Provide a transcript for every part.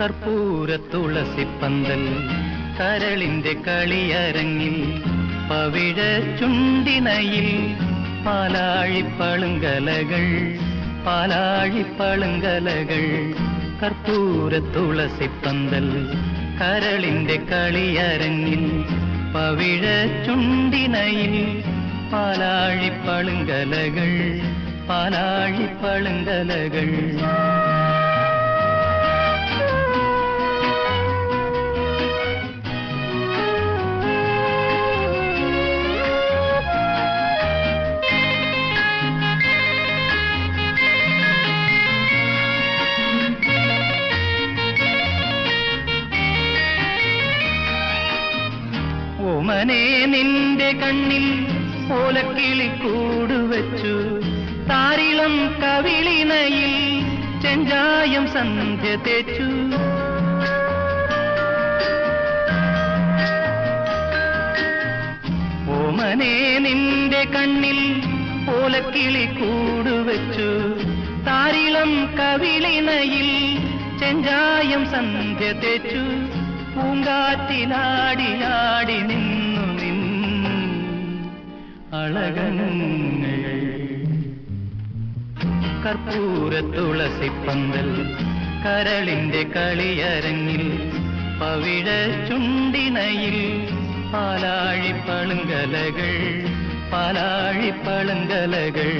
കർപ്പൂര തുളസിപ്പന്തൽ കരളിന്റെ കളിയരങ്ങിൽ പവിഴ ചുണ്ടിനയിൽ പാലാഴിപ്പളുങ്കലകൾ പാലാഴിപ്പളുങ്കലകൾ. കർപ്പൂര തുളസിപ്പന്തൽ കരളിന്റെ കളിയരങ്ങിൽ പവിഴ ചുണ്ടിനയിൽ പാലാഴിപ്പളുങ്കലകൾ പാലാഴിപ്പളുങ്കലകൾ. ഓമനെ നിന്റെ കണ്ണിൽ ഓലക്കിളി കൂടുവച്ചു. താരിളം കവിളിനയിൽ ചെഞ്ചായം സന്ധ്യ തേച്ചു. ഓമനെ നിന്റെ കണ്ണിൽ ഓലക്കിളി കൂടുവച്ചു. താരിളം കവിളിനയിൽ ചെഞ്ചായം സന്ധ്യ തേച്ചു. പൂങ്കാറ്റിലാടിയാടി നിന്നു നിൻ അളകങ്ങൾ. കർപ്പൂര കരളിന്റെ കളിയരങ്ങിൽ പവിഴ ചുണ്ടിനയിൽ പാലാഴിപ്പളുങ്കലകൾ പാലാഴിപ്പളുങ്കലകൾ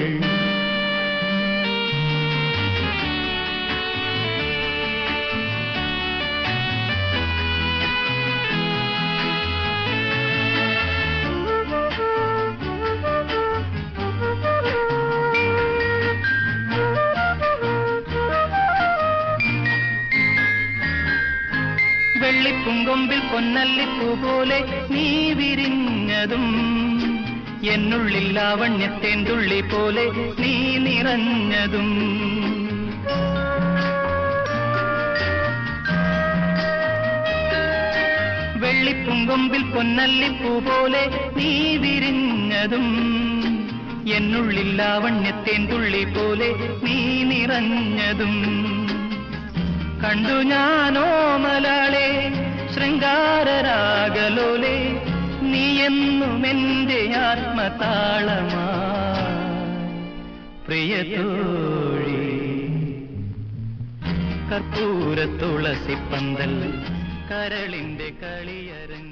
വെള്ളിപ്പുങ്കൊമ്പിൽ പൊന്നല്ലിപ്പൂ പോലെ നീ വിരിഞ്ഞതും. എന്നുള്ളിൽ ലാവണ്യത്തേന്തുള്ളി പോലെ നീ നിറഞ്ഞതും. വെള്ളിപ്പുങ്കൊമ്പിൽ പൊന്നല്ലിപ്പൂ പോലെ നീ വിരിഞ്ഞതും. എന്നുള്ളിൽ ലാവണ്യത്തേന്തുള്ളി പോലെ നീ നിറഞ്ഞതും. കണ്ടു ഞാനോ മലാളെ ശൃംഗാരരാഗലോലെ നീ എന്നും എന്റെ ആത്മതാളമാ. പ്രിയതോഴി കർപ്പൂര തുളസിപ്പന്തൽ കരളിന്റെ കളിയരങ്ങ്